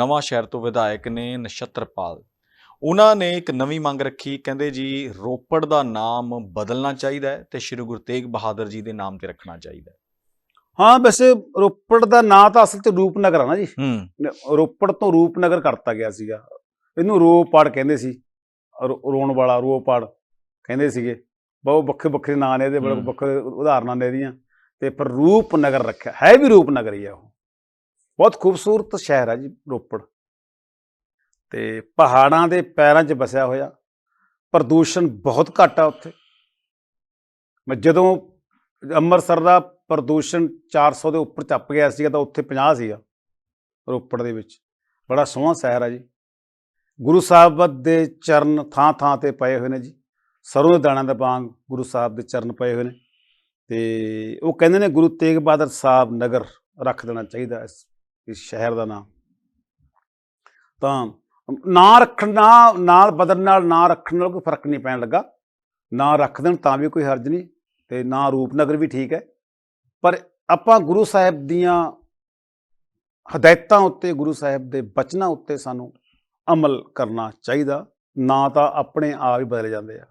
ਨਵਾਂ ਸ਼ਹਿਰ ਤੋਂ ਵਿਧਾਇਕ ਨੇ ਨਛੱਤਰਪਾਲ। ਉਹਨਾਂ ਨੇ ਇੱਕ ਨਵੀਂ ਮੰਗ ਰੱਖੀ ਕਹਿੰਦੇ ਜੀ ਰੋਪੜ ਦਾ ਨਾਮ ਬਦਲਣਾ ਚਾਹੀਦਾ ਹੈ ਤੇ ਸ਼੍ਰੀ ਗੁਰੂ ਤੇਗ ਬਹਾਦਰ ਜੀ ਦੇ ਨਾਮ ਤੇ ਰੱਖਣਾ ਚਾਹੀਦਾ ਹੈ। ਹਾਂ ਵੈਸੇ ਰੋਪੜ ਦਾ ਨਾਂ ਤਾਂ ਅਸਲ 'ਚ ਰੂਪਨਗਰ ਆ ਨਾ ਜੀ। ਰੋਪੜ ਤੋਂ ਰੂਪਨਗਰ ਕਰਤਾ ਗਿਆ ਸੀਗਾ। ਇਹਨੂੰ ਰੋਪੜ ਕਹਿੰਦੇ ਸੀ। ਰੋਣ ਵਾਲਾ ਰੋਪੜ ਕਹਿੰਦੇ ਸੀਗੇ। ਬਹੁਤ ਵੱਖਰੇ ਵੱਖਰੇ ਨਾਂ ਨੇ ਇਹਦੇ ਬੜੇ। ਵੱਖਰੇ ਉਦਾਹਰਨਾਂ ਨੇ ਇਹਦੀਆਂ। ਤੇ ਪਰ ਰੂਪਨਗਰ ਰੱਖਿਆ ਹੈ ਵੀ ਰੂਪਨਗਰ ਹੀ ਆ ਉਹ। ਬਹੁਤ ਖੂਬਸੂਰਤ ਸ਼ਹਿਰ ਹੈ ਜੀ ਰੋਪੜ। ਤੇ ਪਹਾੜਾਂ ਦੇ ਪੈਰਾਂ 'ਚ ਵਸਿਆ ਹੋਇਆ। ਪ੍ਰਦੂਸ਼ਣ ਬਹੁਤ ਘੱਟ ਆ ਉੱਥੇ। ਮੈਂ ਜਦੋਂ ਅੰਮ੍ਰਿਤਸਰ ਦਾ ਪ੍ਰਦੂਸ਼ਣ 400 ਦੇ ਉੱਪਰ ਚੱਪ ਗਿਆ ਸੀਗਾ ਤਾਂ ਉੱਥੇ 50 ਸੀਗਾ ਰੋਪੜ ਦੇ ਵਿੱਚ। ਬੜਾ ਸੋਹਣਾ ਸ਼ਹਿਰ ਆ ਜੀ। ਗੁਰੂ ਸਾਹਿਬ ਦੇ ਚਰਨ ਥਾਂ ਥਾਂ ਤੇ ਪਏ ਹੋਏ ਨੇ ਜੀ। ਸਰੋਂ ਦੇ ਦਾਣਿਆਂ ਦਾ ਵਾਂਗ ਗੁਰੂ ਸਾਹਿਬ ਦੇ ਚਰਨ ਪਏ ਹੋਏ ਨੇ। ਤੇ ਉਹ ਕਹਿੰਦੇ ਨੇ ਗੁਰੂ ਤੇਗ ਬਹਾਦਰ ਸਾਹਿਬ ਨਗਰ ਰੱਖ ਦੇਣਾ ਚਾਹੀਦਾ ਇਸ ਇਸ ਸ਼ਹਿਰ ਦਾ ਨਾਮ। ਤਾਂ ਨਾਂ ਰੱਖਣਾ ਨਾਲ ਬਦਲਣ ਨਾਲ ਨਾ ਰੱਖਣ ਨਾਲ ਕੋਈ ਫ਼ਰਕ ਨਹੀਂ ਪੈਣ ਲੱਗਾ। ਨਾ ਰੱਖ ਦੇਣ ਤਾਂ ਵੀ ਕੋਈ ਹਰਜ ਨਹੀਂ ਤੇ ਨਾ ਰੂਪਨਗਰ ਵੀ ਠੀਕ ਹੈ। ਪਰ ਆਪਾਂ ਗੁਰੂ ਸਾਹਿਬ ਦੀਆਂ ਹਦਾਇਤਾਂ ਉੱਤੇ, ਗੁਰੂ ਸਾਹਿਬ ਦੇ ਬਚਨਾਂ ਉੱਤੇ ਸਾਨੂੰ ਅਮਲ ਕਰਨਾ ਚਾਹੀਦਾ। ਨਾ ਤਾਂ ਆਪਣੇ ਆਪ ਹੀ ਬਦਲ ਜਾਂਦੇ ਆ।